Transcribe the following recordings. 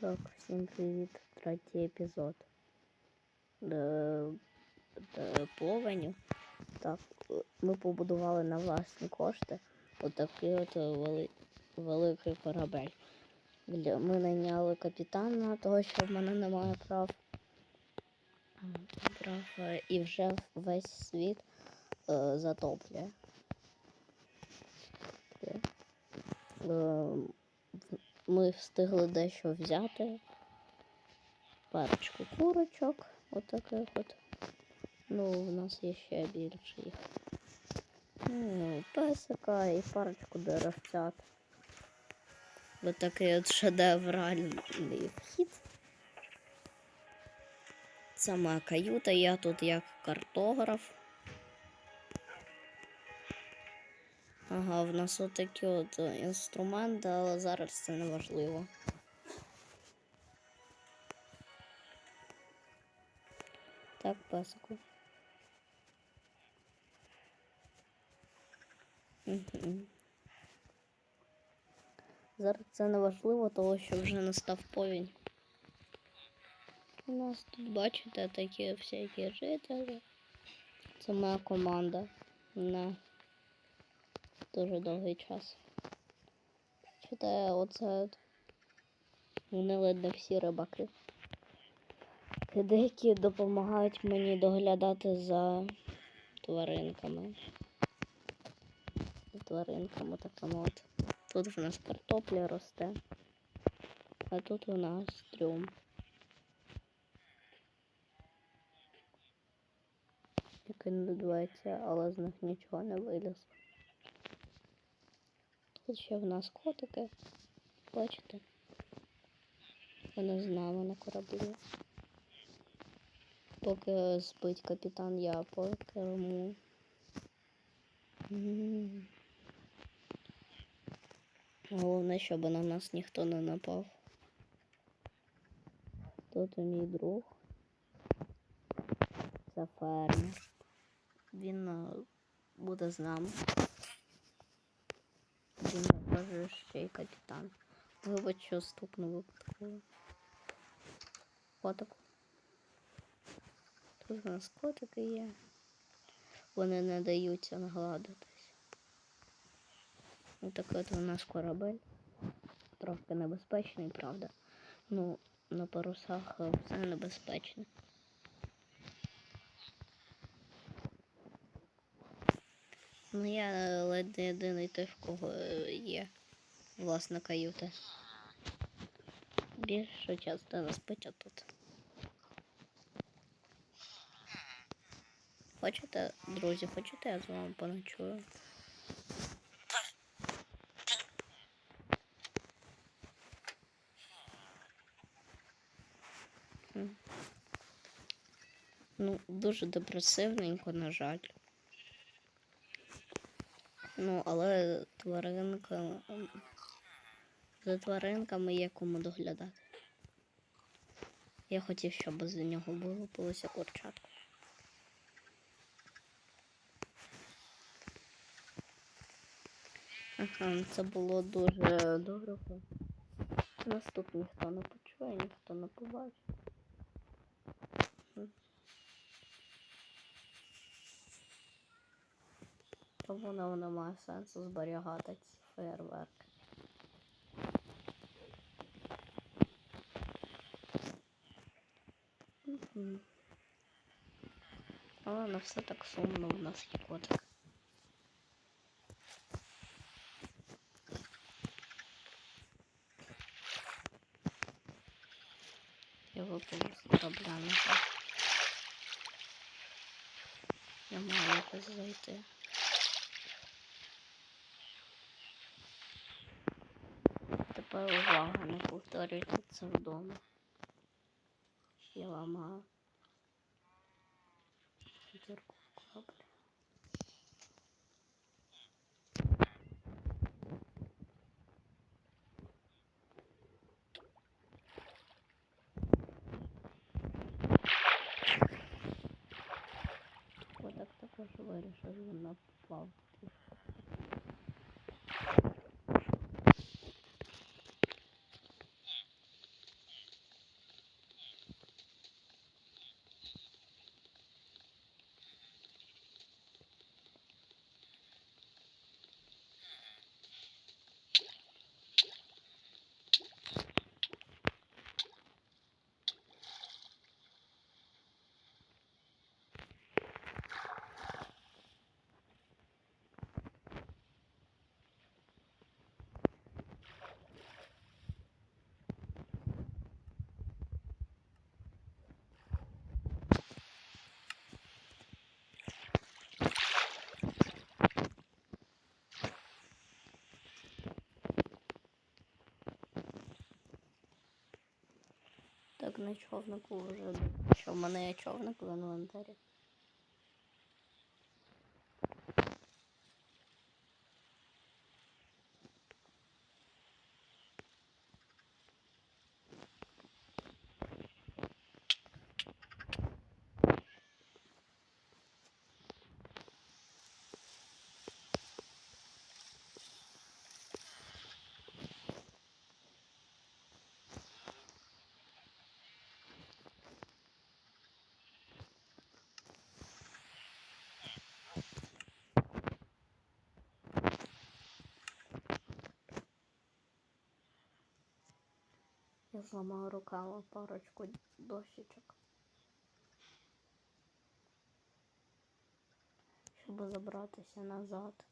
Так, всім привіт, третій епізод. Де, де повеню. Так, ми побудували на власні кошти отакий от вели, великий корабель. Ми найняли капітана, того, що в мене немає прав. Прав е, і вже весь світ е, затоплює. Е, ми встигли дещо взяти. Парочку курочок, отаких от. Ну, у нас є ще більше їх. Ну, песика і парочку деревцят. Ось такий от шедевральний вхід. Моя каюта, я тут як картограф. Ага, в нас отакі от е, інструменти, але зараз це не важливо. Так. Мгм. Зараз це не важливо, тому що вже настав повінь. У нас тут, бачите, такі всякі жителі. Це моя команда на дуже довгий час. Читаю оце. от. Вони ледь всі рибаки. Деякі допомагають мені доглядати за тваринками. За тваринками такими от. Тут в нас картопля росте, а тут у нас трюм. Який надувається, але з них нічого не виліз. Тут ще в нас котики. Бачите? Вони з нами на кораблі. Поки спить капітан, я по керму. Головне, щоб на нас ніхто не напав. Тут мій друг. Це фермер. Він е, буде з нами. Він також ще й капітан. Вибач, що стукнув випадково. Котик. Тут у нас котики є. Вони не даються нагладитись. Ось такий от у нас корабель. Трохи небезпечний, правда. Ну, на парусах е, все небезпечне. Ну, я е, ледь не єдиний той, в кого е, є власна каюта. Більша частина спить тут. Хочете, друзі, хочете, я з вами поночую? Ну, дуже депресивненько, на жаль. Ну, але тваринка. За тваринками є кому доглядати. Я хотів, щоб з нього було полося курчатку. Ага, це було дуже дорого. Нас тут ніхто не почує, ніхто не побачить. Тому нам немає сенсу зберігати ці фейерверки. Мгм. Але не все так сумно в нас є котик. Я випав з корабля на. Я маю якось зайти. Повторюйте це вдома. Я ламаю дірку в кораблі. Отак також вирішив він напав. На човнику вже. Що в мене є човник в інвентарі. Я рукава парочку дощечок. Щоб забратися назад.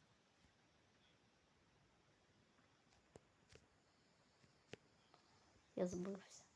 Я збився.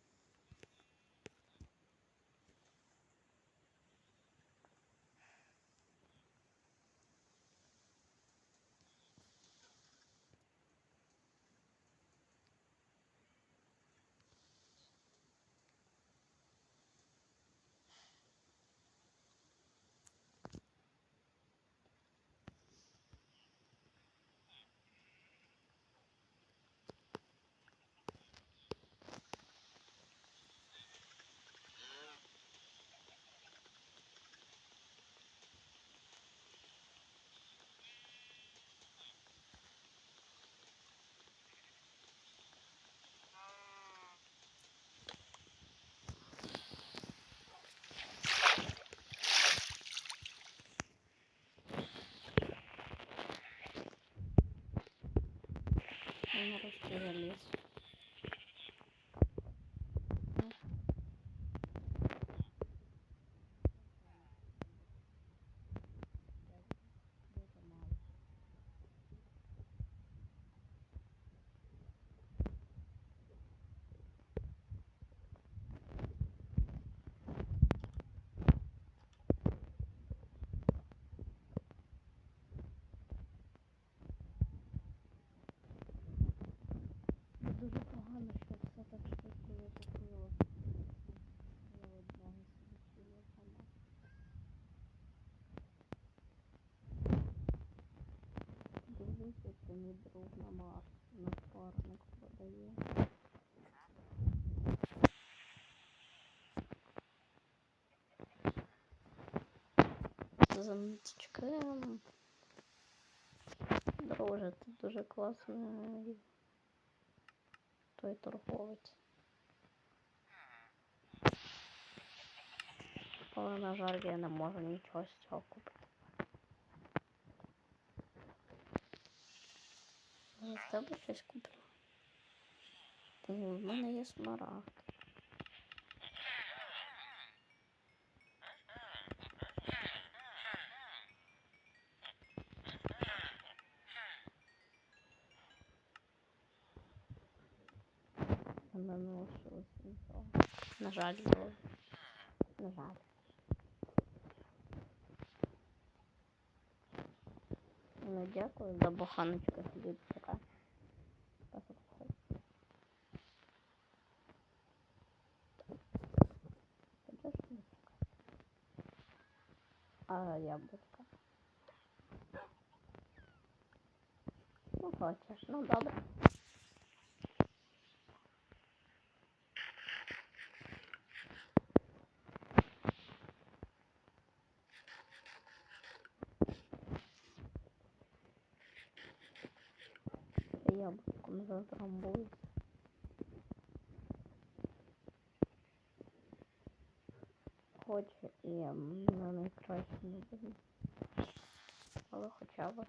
мій друг на Марс, напарник продає. Замічки. Друже, ти дуже класний той торговець. Але, на жаль, я не можу нічого з цього купити. З тебе щось куплю? О, в мене є смарагд. Не налишилось нічого. На жаль, було. На жаль. Ну, дякую за буханочку хлібчика. А яблучко. Ну, хочеш, ну добре. яблуком затрамбую. Хоч і на найкраще не. Але хоча б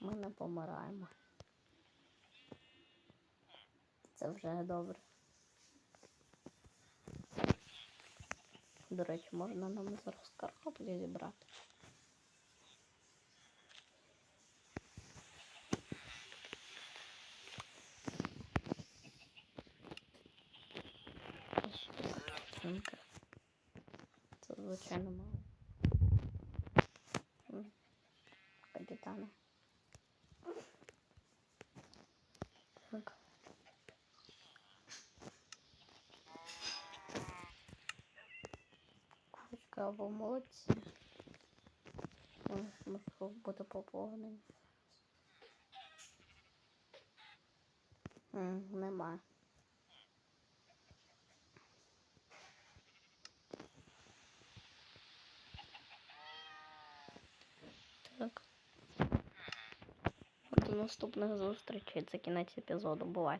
ми не помираємо. Це вже добре. До речі, можна нам зараз картоплю зібрати. Це звичайно мало. Капітана. Так. Кучка або молодці. Можливо, буде поповнений. Нема. До наступних зустрічей. Це кінець епізоду. Бувай.